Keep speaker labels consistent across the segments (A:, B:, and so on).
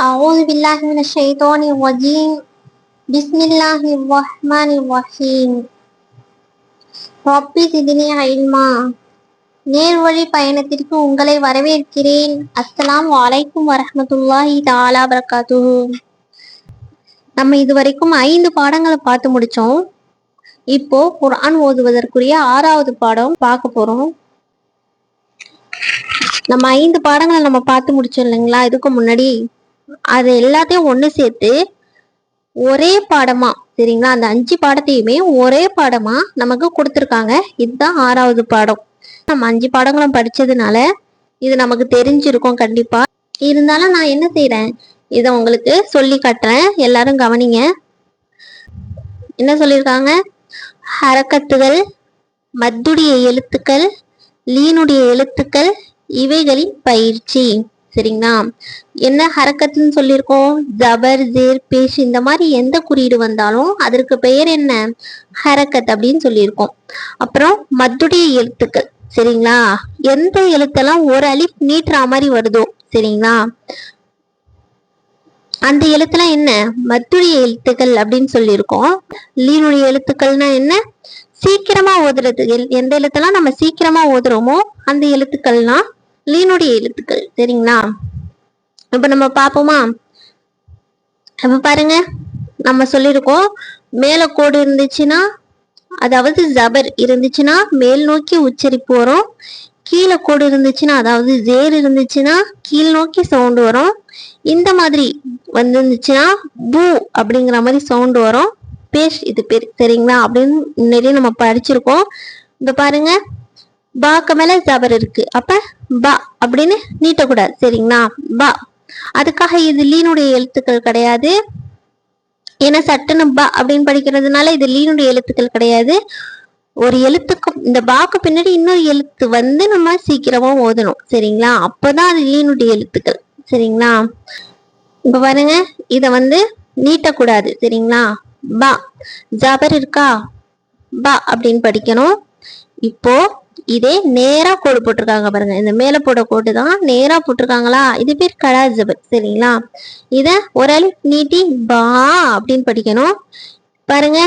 A: أعوذ بالله من الشيطان الرجيم بسم الله الرحمن الرحيم ரப்பி சிதினி அயில்மா நேர்வழி பயணத்திற்கு உங்களை வரவேற்கிறேன் அஸ்ஸலாம் வலைக்கும் வரஹமத்துல்லாஹி தாலா வரகாத்து நம்ம இதுவரைக்கும் ஐந்து பாடங்களை பார்த்து முடிச்சோம் இப்போ குர்ஆன் ஓதுவதற்குரிய ஆறாவது பாடம் பார்க்க போறோம் நம்ம ஐந்து பாடங்களை நம்ம பார்த்து முடிச்சோம் இல்லைங்களா இதுக்கு முன்னாடி அது எல்லாத்தையும் ஒன்று சேர்த்து ஒரே பாடமா சரிங்களா? அந்த அஞ்சு பாடத்தையுமே ஒரே பாடமா நமக்கு கொடுத்துருக்காங்க. இதுதான் ஆறாவது பாடம். நம்ம அஞ்சு பாடங்களும் படிச்சதுனால இது நமக்கு தெரிஞ்சிருக்கும் கண்டிப்பா. இருந்தாலும் நான் என்ன செய்யறேன் இதை உங்களுக்கு சொல்லி காட்டுறேன். எல்லாரும் கவனிங்க. என்ன சொல்லியிருக்காங்க? ஹரக்கத்துகள் மத்துடைய எழுத்துக்கள் லீனுடைய எழுத்துக்கள் இவைகளின் பயிற்சி. சரிங்களா? என்ன ஹரக்கத்துன்னு சொல்லியிருக்கோம். ஜபர் ஜேர் பேஷ் இந்த மாதிரி எந்த குறியீடு வந்தாலும் அதற்கு பெயர் என்ன? ஹரக்கத் அப்படின்னு சொல்லியிருக்கோம். அப்புறம் மத்துடைய எழுத்துக்கள் சரிங்களா? எந்த எழுத்தெல்லாம் ஒரு அலிப் நீட்டுற மாதிரி வருதோ சரிங்களா? அந்த எழுத்துலாம் என்ன? மத்துடைய எழுத்துக்கள் அப்படின்னு சொல்லியிருக்கோம். லீனுடைய எழுத்துக்கள்னா என்ன? சீக்கிரமா ஓதுறது எல்- எந்த எழுத்தெல்லாம் நம்ம சீக்கிரமா ஓதுறோமோ அந்த எழுத்துக்கள்லாம் லீனுடைய எழுத்துக்கள் சரிங்களா? இப்ப நம்ம பாப்போமா இப்ப பாருங்க நம்ம சொல்லியிருக்கோம் மேல கோடு இருந்துச்சுன்னா அதாவது ஜபர் இருந்துச்சுன்னா மேல் நோக்கி உச்சரிப்பு வரும். கீழே கோடு இருந்துச்சுன்னா அதாவது ஜேர் இருந்துச்சுன்னா கீழ் நோக்கி சவுண்ட் வரும். இந்த மாதிரி வந்துருந்துச்சுன்னா பூ அப்படிங்கிற மாதிரி சவுண்ட் வரும். பேஷ் இது பேர் சரிங்களா? அப்படின்னு முன்னாடியே நம்ம படிச்சிருக்கோம். இந்த பாருங்க பாக்கு மேல ஜபர் இருக்கு. அப்ப ப அப்படின்னு நீட்டக்கூடாது. சரிங்களா? ப. அதுக்காக இது லீனுடைய எழுத்துக்கள் கிடையாது. ஏன்னா சட்டுன்னு பா அப்படின்னு படிக்கிறதுனால இது லீனுடைய எழுத்துக்கள் கிடையாது. ஒரு எழுத்துக்கும் இந்த பாக்கு பின்னாடி இன்னொரு எழுத்து வந்து நம்ம சீக்கிரமா ஓதணும். சரிங்களா? அப்பதான் அது லீனுடைய எழுத்துக்கள். சரிங்களா? இப்ப பாருங்க. இத வந்து நீட்டக்கூடாது. சரிங்களா? ப. ஜபர் இருக்கா? பா அப்படின்னு படிக்கணும். இப்போ இதே நேரா கோடு போட்டிருக்காங்க பாருங்க. இந்த மேல போட கோடு தான் நேரா போட்டிருக்காங்களா? இது பேர் கடா ஜபர் சரிங்களா? இத ஒரு அலிஃப் நீட்டி பா அப்படின்னு படிக்கணும். பாருங்க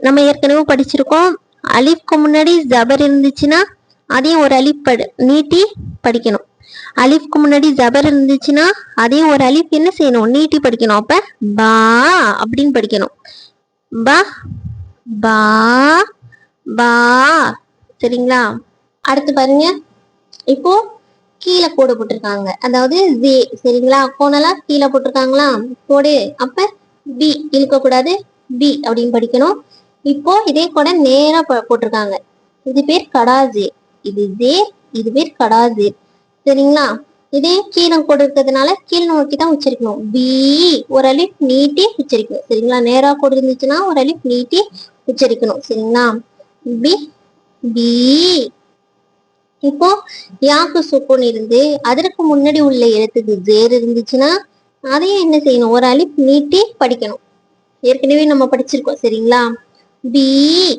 A: நம்ம ஏற்கனவே படிச்சிருக்கோம். அலிஃப்க்கு முன்னாடி ஜபர் இருந்துச்சுன்னா அதையும் ஒரு அலிஃப் படு நீட்டி படிக்கணும். அலிஃப்க்கு முன்னாடி ஜபர் இருந்துச்சுன்னா அதையும் ஒரு அலிஃப் என்ன செய்யணும்? நீட்டி படிக்கணும். அப்ப பா அப்படின்னு படிக்கணும். பா பா பா சரிங்களா அடுத்து பாருங்க. இப்போ கீழே கோடு போட்டிருக்காங்க. அதாவது ஜே சரிங்களா? கோணலா கீழே போட்டிருக்காங்களா? கோடு. அப்ப பி இழுக்க கூடாது பி அப்படின்னு படிக்கணும். இப்போ இதே கூட நேரா போட்டிருக்காங்க. இது பேர் கடாஜே இது ஜே இது பேர் கடாஜே சரிங்களா? இதே கீழே கோடு இருக்கிறதுனால கீழ் நோக்கி தான் உச்சரிக்கணும். பி ஒரு அலிப் நீட்டி உச்சரிக்கணும். சரிங்களா? நேரா கோடு இருந்துச்சுன்னா ஒரு அலிப் நீட்டி உச்சரிக்கணும். சரிங்களா? பி பி இப்போ யாக்கு சுக்குன் இருந்து அதற்கு முன்னாடி உள்ள எழுத்துக்கு ஜேர் இருந்துச்சுன்னா அதையும் என்ன செய்யணும்? ஒரு அழிப் நீட்டி படிக்கணும். ஏற்கனவே நம்ம படிச்சிருக்கோம் சரிங்களா? பி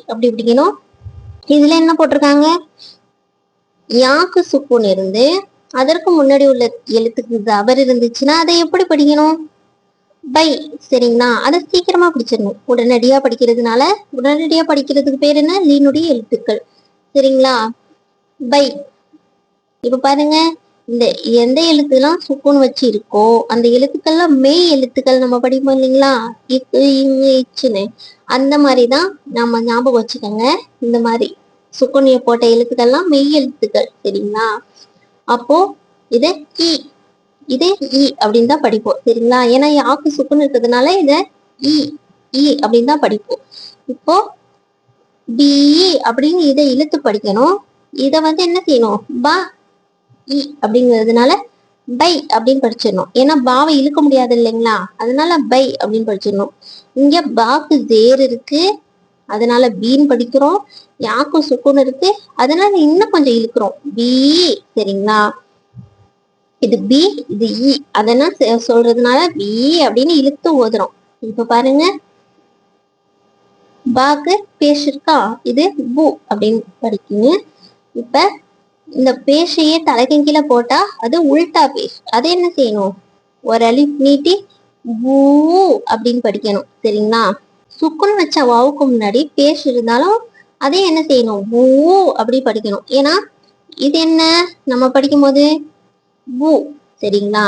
A: அப்படி பிடிக்கணும் இதுல என்ன போட்டிருக்காங்க? யாக்கு சுக்குன் இருந்து அதற்கு முன்னாடி உள்ள எழுத்துக்கு ஜபர் இருந்துச்சுன்னா அதை எப்படி படிக்கணும்? பை சரிங்களா? அதை சீக்கிரமா படிச்சிடணும். உடனடியா படிக்கிறதுனால உடனடியா படிக்கிறதுக்கு பேர் என்ன? லீனுடைய எழுத்துக்கள். சரிங்களா? பை இப்ப பாருங்க. இந்த எந்த எழுத்துலாம் சுக்குன்னு வச்சு இருக்கோ அந்த எழுத்துக்கள்லாம் மெய் எழுத்துக்கள் நம்ம படிப்போம் இல்லைங்களா? இங்கு இச்சுன்னு. அந்த மாதிரி தான் நம்ம ஞாபகம் வச்சுக்கோங்க. இந்த மாதிரி சுக்குனிய போட்ட எழுத்துக்கள்லாம் மெய் எழுத்துக்கள். சரிங்களா? அப்போ இத கி இதே இ அப்படின்னு தான் படிப்போம் சரிங்களா? ஏன்னா யாக்கு சுக்குன்னு இருக்கிறதுனால இத இ இ அப்படின்னு தான் படிப்போம். இப்போ பி அப்படின்னு இதை இழுத்து படிக்கணும். இத வந்து என்ன செய்யணும்? பா இ அப்படிங்கிறதுனால பை அப்படின்னு படிச்சிடணும். ஏன்னா பாவை இழுக்க முடியாது இல்லைங்களா? அதனால பை அப்படின்னு படிச்சிடணும். இங்க பாக்கு ஜேர் இருக்கு. அதனால பீன் படிக்கிறோம். யாக்கு சுக்குன்னு இருக்கு. அதனால இன்னும் கொஞ்சம் இழுக்கிறோம். பி சரிங்களா? இது பி இது e. இ அதெல்லாம் செ- சொல்றதுனால பி அப்படின்னு இழுத்து ஓதுறோம் இப்ப பாருங்க. பாக்கு பேஷ் இருக்கா இது பூ அப்படின்னு படிக்குங்க. இப்ப இந்த பேஷையே தலைக்கு கீழே போட்டா அது உல்டா பேஷ். அது என்ன செய்யணும்? ஒரு அலி நீட்டி பூ அப்படின்னு படிக்கணும். சரிங்களா? சுக்குன்னு வச்ச வாவுக்கு முன்னாடி பேஷ் இருந்தாலும் அதே என்ன செய்யணும்? பூ அப்படி படிக்கணும். ஏன்னா இது என்ன? நம்ம படிக்கும்போது பு சரிங்களா?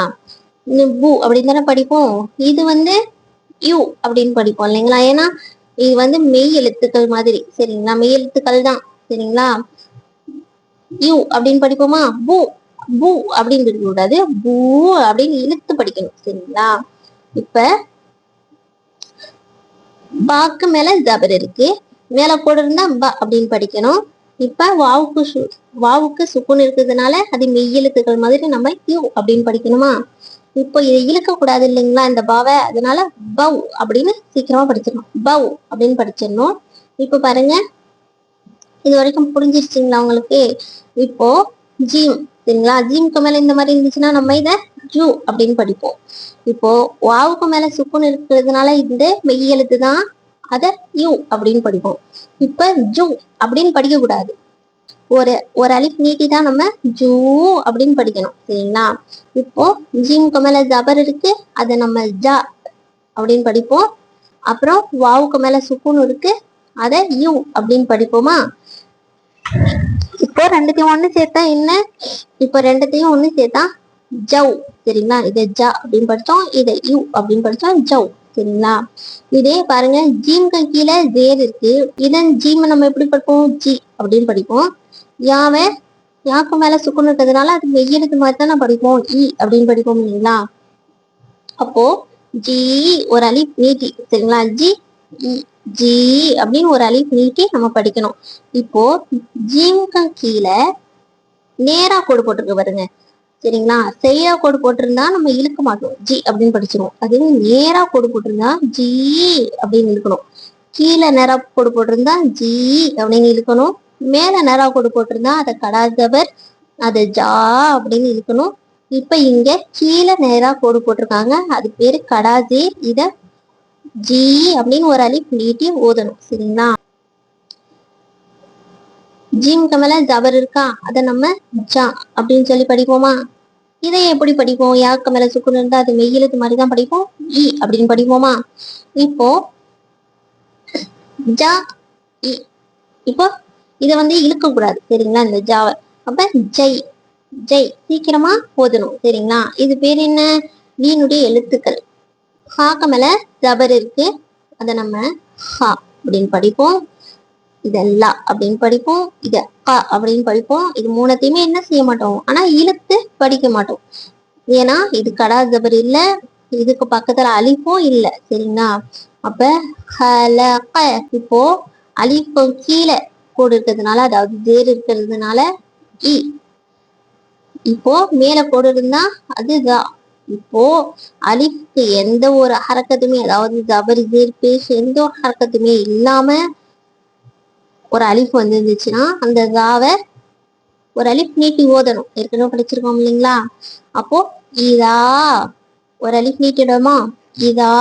A: பு அப்படின்னு தானே படிப்போம்? இது வந்து யூ அப்படின்னு படிப்போம் இல்லைங்களா? ஏன்னா இது வந்து மெய் எழுத்துக்கள் மாதிரி சரிங்களா? மெய் எழுத்துக்கள் தான் சரிங்களா? யூ அப்படின்னு படிப்போமா? பூ பூ அப்படின்னு இருக்க கூடாது பூ அப்படின்னு இழுத்து படிக்கணும் சரிங்களா? இப்ப பாக்கு மேல ஜபர் இருக்கு. மேல போடு இருந்தா ப அப்படின்னு படிக்கணும். இப்ப வாவுக்கு சு- வாவுக்கு சுக்குன் இருக்கிறதுனால அது மெய் எழுத்துக்கள் மாதிரி நம்ம யூ அப்படின்னு படிக்கணுமா? இப்போ இதை இழுக்க கூடாது இல்லைங்களா இந்த பாவை? அதனால பவ் அப்படின்னு சீக்கிரமா படிச்சிடணும். பவ் அப்படின்னு படிச்சிடணும். இப்போ பாருங்க. இது வரைக்கும் புரிஞ்சிருச்சுங்களா உங்களுக்கு? இப்போ ஜீம் சரிங்களா? ஜீம்க்கு மேல இந்த மாதிரி இருந்துச்சுன்னா நம்ம இதை ஜூ அப்படின்னு படிப்போம். இப்போ வாவுக்கு மேல சுக்குன் இருக்கிறதுனால இந்த மெய் எழுத்து தான் அதை யூ அப்படின்னு படிப்போம். இப்ப ஜூ அப்படின்னு படிக்க கூடாது. ஒரு ஒரு அலிஃப் நீட்டி தான் நம்ம ஜூ அப்படின்னு படிக்கணும். சரிங்களா? இப்போ ஜீமுக்கு மேல ஜபர் இருக்கு. அதை நம்ம ஜா அப்படின்னு படிப்போம். அப்புறம் வாவுக்கு மேல சுக்குன் இருக்கு. அதை யூ அப்படின்னு படிப்போமா? இப்போ ரெண்டுத்தையும் ஒண்ணு சேர்த்தா என்ன? இப்போ ரெண்டுத்தையும் ஒண்ணு சேர்த்தா ஜவ். சரிங்களா? இதை ஜா அப்படின்னு படித்தோம் இதை யூ அப்படின்னு படித்தோம் ஜவ். சரிங்களா இதே பாருங்க ஜீம்க்கு கீழே ஜேர் இருக்கு. இதன் ஜீம் நம்ம எப்படி படிப்போம்? ஜி அப்படின்னு படிப்போம். யாவை? யாக்கும் மேல சுக்குன்னு இருக்கிறதுனால அது வெயிலுக்கு மாதிரி தான் படிப்போம். இ அப்படின்னு படிப்போம் இல்லைங்களா? அப்போ ஜி ஒரு அலிப் நீட்டி சரிங்களா? ஜி ஜி அப்படின்னு ஒரு அலிப் நீட்டி நம்ம படிக்கணும். இப்போ ஜீம்க்கு கீழே நேரா கோடு போட்டிருக்கு பாருங்க. சரிங்களா? செய்யா கோடு போட்டிருந்தா நம்ம இழுக்க மாட்டோம். ஜி அப்படின்னு படிச்சிருவோம். அதுவே நேரா கோடு போட்டிருந்தா ஜி அப்படின்னு இழுக்கணும். கீழே நேரா கோடு போட்டிருந்தா ஜி அப்படின்னு இழுக்கணும். மேல நேரா கோடு போட்டிருந்தா அதை கடாதவர் அதை ஜா அப்படின்னு இழுக்கணும். இப்ப இங்க கீழே நேரா கோடு போட்டிருக்காங்க. அது பேரு கடாஜே இத ஜி அப்படின்னு ஒரு அலிப் நீட்டி ஓதணும். சரிங்களா? ஜீம்க்கு மேல ஜபர் இருக்கா? அதை நம்ம ஜா அப்படின்னு சொல்லி படிப்போமா? இதை எப்படி படிப்போம்? யாக்கு மேல சுக்குனு இருந்தா அது மெய்யெழுத்து மாதிரி தான் படிப்போம். இ அப்படின்னு படிப்போமா? இப்போ ஜா இ. இப்போ இதை வந்து இழுக்க கூடாது. சரிங்களா? இந்த ஜாவை. அப்ப ஜெய் ஜெய் சீக்கிரமா ஓதணும். சரிங்களா? இது பேர் என்ன? வீனுடைய எழுத்துக்கள். ஹாக்க மேல ஜபர் இருக்கு. அதை நம்ம ஹா அப்படின்னு படிப்போம். இதெல்லாம் அப்படின்னு படிப்போம். இத கா அப்படின்னு படிப்போம். இது மூணத்தையுமே என்ன செய்ய மாட்டோம்? ஆனா இழுத்து படிக்க மாட்டோம். ஏன்னா இது கடா ஜபர் இல்ல இதுக்கு பக்கத்துல அலிஃபும் இல்ல சரிங்களா? அப்ப ஹலக இப்போ அலிஃபு கீழே கோடு இருக்கிறதுனால அதாவது ஜேர் இருக்கிறதுனால இ. இப்போ மேல கோடு இருந்தா அதுதான் இப்போ அலிஃப்க்கு எந்த ஒரு ஹரக்கத்துமே அதாவது ஜபர் ஜீர் பேஷ் எந்த ஒரு ஹரக்கத்துமே இல்லாம ஒரு அலிஃப் வந்துருந்துச்சுன்னா அந்த தாவை ஒரு அலிப் நீட்டி ஓதணும். ஏற்கனவே படிச்சிருக்கோம் இல்லைங்களா? அப்போ இதா ஒரு அலிப் நீட்டிடுமா இதா.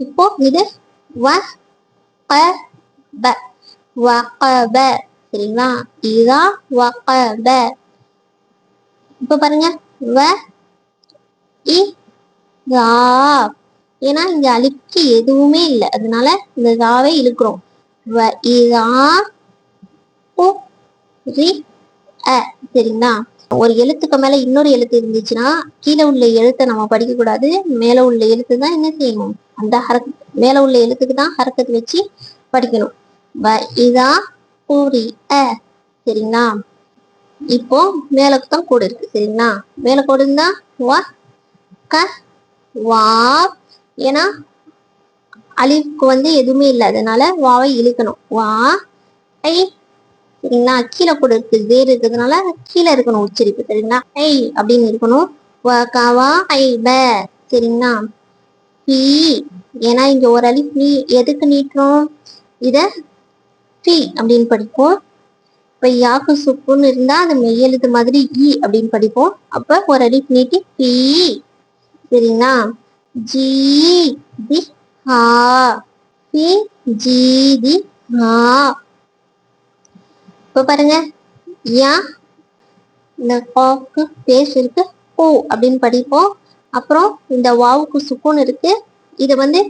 A: இப்போ இது வ க ப வகப சரிங்களா? இதா வகப இப்ப பாருங்க. வ இ தா. ஏன்னா இங்க அலிஃப்க்கு எதுவுமே இல்லை. அதனால இந்த தாவை இழுக்கிறோம். வ இதா உ ரி அ சரிங்களா ஒரு எழுத்துக்கு மேல இன்னொரு எழுத்து இருந்துச்சுன்னா கீழே உள்ள எழுத்தை நம்ம படிக்க கூடாது மேல உள்ள எழுத்து தான் என்ன செய்யணும்? அந்த ஹரக் மேல உள்ள எழுத்துக்கு தான் ஹரக்கத்து வச்சு படிக்கணும். ப இதா பூரி அ சரிங்களா இப்போ மேலக்கு தான் கோடு இருக்கு சரிங்களா? மேல கோடு இருந்தா வா க வா ஏன்னா அழிவுக்கு வந்து எதுவுமே இல்லை. அதனால வாவை இழுக்கணும். வா ஐ சரிங்களா? கீழே கூட இருக்கு வேறு இருக்கிறதுனால கீழே இருக்கணும் உச்சரிப்பு சரிங்களா? ஐ அப்படின்னு இருக்கணும். வ கவா ஐ ப சரிங்களா? பி ஏன்னா இங்க ஒரு அலிஃப் நீ எதுக்கு நீட்டுறோம் இத பி அப்படின்னு படிப்போம். இப்ப யாக்கு சுப்புன்னு இருந்தா அது மெய்யெழுத்து மாதிரி இ அப்படின்னு படிப்போம். அப்ப ஒரு அலிஃப் நீட்டி பி சரிங்களா? ஜி தி ஹா பி ஜி தி ஹா. இப்போ பாருங்க. யா இந்த காக்கு பேஸ் இருக்கு ஓ அப்படின்னு படிப்போம். அப்புறம் இந்த வாவுக்கு சுக்கூன் இருக்கு. இதை வந்து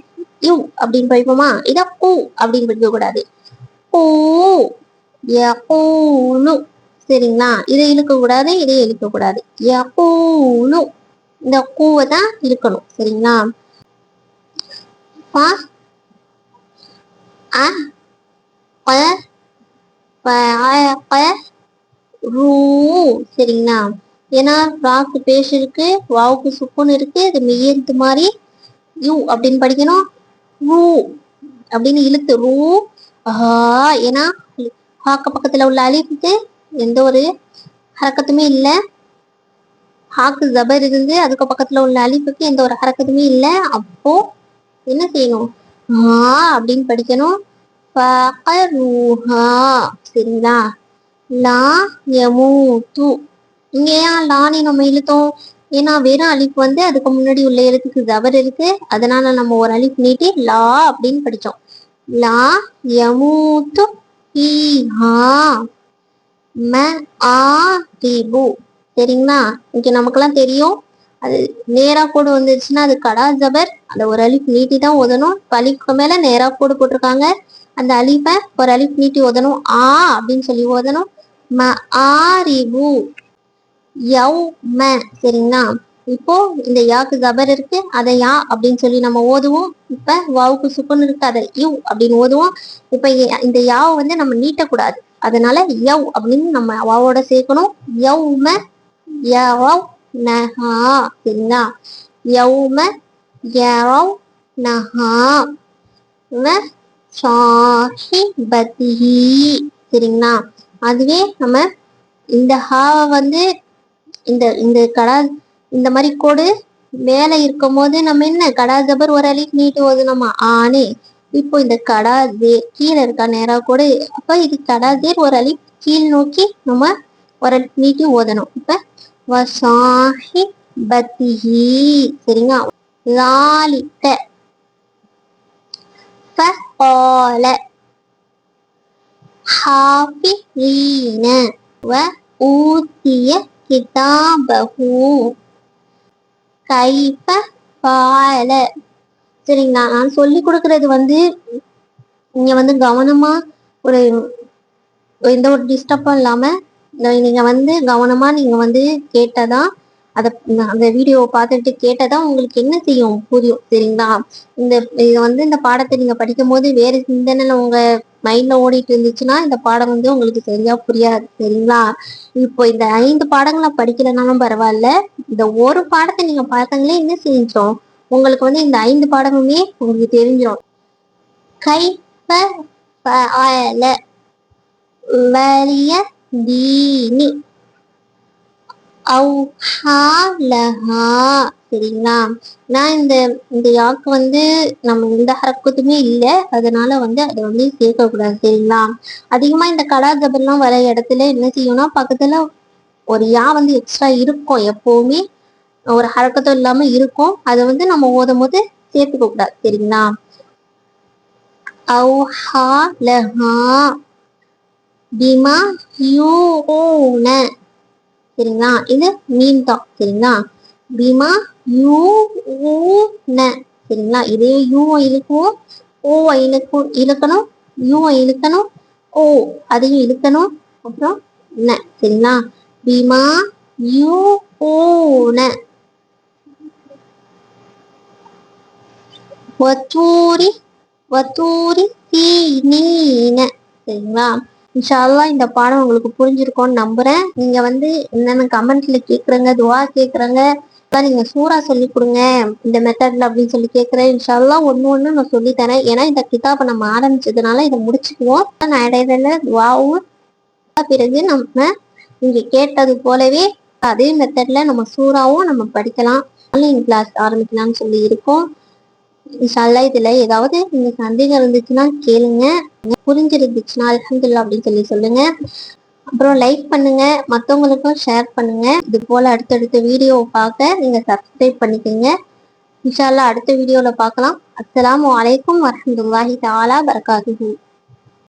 A: யூ அப்படின்னு படிப்போமா? இத கூ அப்படின்னு படிக்க கூடாது. ஓ யகூலு சரிங்களா? இதை இழுக்க கூடாது இதை இழுக்க கூடாது. யகூலு இந்த கூவை தான் இழுக்கணும். சரிங்களா? பா அ ரூ சரிங்களா? ஏன்னா ராக்கு பேஷ் இருக்கு வாவுக்கு சுக்குன் இருக்கு இது மெய்யெழுத்து மாதிரி யூ அப்படின்னு படிக்கணும். ரூ அப்படின்னு இழுத்து ரூ ஆஹா ஏன்னா ஹாக்க பக்கத்துல உள்ள அழிப்புக்கு எந்த ஒரு ஹரக்கத்துமே இல்லை. ஹாக்கு ஜபர் இருந்து அதுக்கு பக்கத்துல உள்ள அழிப்புக்கு எந்த ஒரு ஹரக்கத்துமே இல்லை. அப்போ என்ன செய்யணும்? ஆ அப்படின்னு படிக்கணும். ஃபகரூஹா சரிங்களா? லா யமூத்து. இங்க ஏன் லானி நம்ம இழுத்தோம்? ஏன்னா வெறும் அலிஃப் வந்து அதுக்கு முன்னாடி உள்ள எழுத்துக்கு ஜபர் இருக்கு. அதனால நம்ம ஒரு அலிஃப் நீட்டி லா அப்படின்னு படிச்சோம். லா யமூத்து ஃபீஹா ம ஆ திபு சரிங்களா? இங்க நமக்கெல்லாம் தெரியும். அது நேரா கோடு வந்துருச்சுன்னா அது கடா ஜபர் அந்த ஒரு அலிஃப் நீட்டி தான் ஓதணும். பழிக்கு அலிஃப்க்கு மேல நேரா கோடு போட்டிருக்காங்க. அந்த அலிஃபை ஒரு அலிஃப் நீட்டி ஓதணும். ஆ அப்படின்னு சொல்லி ஓதணும். ம ஆரிபு. யவ் ம சரிங்களா? இப்போ இந்த யாக்கு ஜபர் இருக்கு. அதை யா அப்படின்னு சொல்லி நம்ம ஓதுவோம். இப்ப வாவுக்கு சுக்குன்னு இருக்கு. அதை யூ அப்படின்னு ஓதுவோம். இப்ப இந்த யாவை வந்து நம்ம நீட்டக்கூடாது. அதனால யவ் அப்படின்னு நம்ம வாவோட சேர்க்கணும். யவ் ம யவ் நஹா சரிங்களா? யௌம. யவ் நஹா வ சரிங்களா? அதுவே நம்ம இந்த ஹாவை வந்து இந்த இந்த கடா இந்த மாதிரி கோடு மேலே இருக்கும் போது நம்ம என்ன கடா ஜபர் ஒரு அலி நீட்டு ஓதுனோமா? ஆனே. இப்போ இந்த கடா தேர் கீழே இருக்கா? நேரா கோடு. அப்போ இது கடா தேர் ஒரு அலி கீழ் நோக்கி நம்ம ஒரு அலி நீட்டி ஓதணும். இப்போ வசாஹி பத்திஹி. சரிங்களா? லாலிட்ட. فقال حافظين وأوتي كتابه كيف فعل சரிங்களா நான் சொல்லி கொடுக்கறது வந்து நீங்க வந்து கவனமா ஒரு எந்த ஒரு டிஸ்டர்பும் இல்லாம இந்த- நீங்க வந்து கவனமா நீங்க வந்து கேட்டதான் அதை அந்த வீடியோவை பார்த்துட்டு கேட்டதான் உங்களுக்கு என்ன செய்யும்? புரியும் சரிங்களா? இந்த இது வந்து இந்த பாடத்தை நீங்க படிக்கும் போது வேற சிந்தனையில உங்க மைண்ட்ல ஓடிட்டு இருந்துச்சுன்னா இந்த பாடம் வந்து உங்களுக்கு சரியா புரியாது சரிங்களா? இப்போ இந்த ஐந்து பாடங்களை படிக்கலனாலும் பரவாயில்ல. இந்த ஒரு பாடத்தை நீங்க பார்த்தங்களே என்ன செஞ்சோம்? உங்களுக்கு வந்து இந்த ஐந்து பாடமுமே உங்களுக்கு தெரிஞ்சிடும் கை ஃபஅல வலிய தீனி. லஹா சரிங்களா? நான் இந்த இந்த யாக்கு வந்து நம்ம எந்த ஹரக்கத்துமே இல்லை. அதனால வந்து அதை வந்து சேர்க்கக்கூடாது சரிங்களா? அதிகமாக இந்த கடா ஜபர்லாம் வர இடத்துல என்ன செய்யணும்னா பக்கத்தில் ஒரு யா வந்து எக்ஸ்ட்ரா இருக்கும் எப்போவுமே. ஒரு ஹரக்கத்தும் இல்லாமல் இருக்கும். அதை வந்து நம்ம ஓதும் போது சேர்த்துக்க கூடாது. சரிங்களா? அவுஹா லஹா பிமா ஓன சரிங்களா இது மீன் தான் சரிங்களா பீமா யூ ந சரிங்களா இதே யூ இழுக்குவோம் ஓ இழுக்கும் இழுக்கணும் யூ இழுக்கணும் ஓ அதையும் இழுக்கணும் அப்புறம் ந சரிங்களா பீமா யூ ந. வத்தூரி வத்தூரி தீ தீனீன சரிங்களா இன்ஷால்லாம் இந்த பாடம் உங்களுக்கு புரிஞ்சிருக்கோன்னு நம்புறேன். நீங்க வந்து என்னென்ன கமெண்ட்ல கேக்குறங்க துவா கேக்குறங்க நீங்க சூறா சொல்லி கொடுங்க இந்த மெத்தட்ல அப்படின்னு சொல்லி கேக்குறேன். இன்ஷால்லா ஒண்ணு ஒண்ணு நான் சொல்லி தரேன். ஏன்னா இந்த கிதாபை நம்ம ஆரம்பிச்சதுனால இதை முடிச்சுக்குவோம். நான் இடையில துவாவும் பிறகு நம்ம இங்க கேட்டது போலவே அதே மெத்தட்ல நம்ம சூறாவும் நம்ம படிக்கலாம். ஆன்லைன் கிளாஸ் ஆரம்பிக்கலாம்னு சொல்லி இருக்கோம். இன்ஷால்லா இதுல ஏதாவது நீங்க சந்தேகம் இருந்துச்சுன்னா கேளுங்க. புரிஞ்சிருந்துச்சுன்னா அலமதுல்லா அப்படின்னு சொல்லி சொல்லுங்க. அப்புறம் லைக் பண்ணுங்க. மற்றவங்களுக்கும் ஷேர் பண்ணுங்க. இது போல அடுத்தடுத்த வீடியோ பார்க்க நீங்க சப்ஸ்கிரைப் பண்ணிக்கோங்க. இன்ஷால்லா அடுத்த வீடியோல பார்க்கலாம். அஸ்லாம் அலைக்கும் வரமத்துல்லாஹி தாலா பரகாத்துஹு.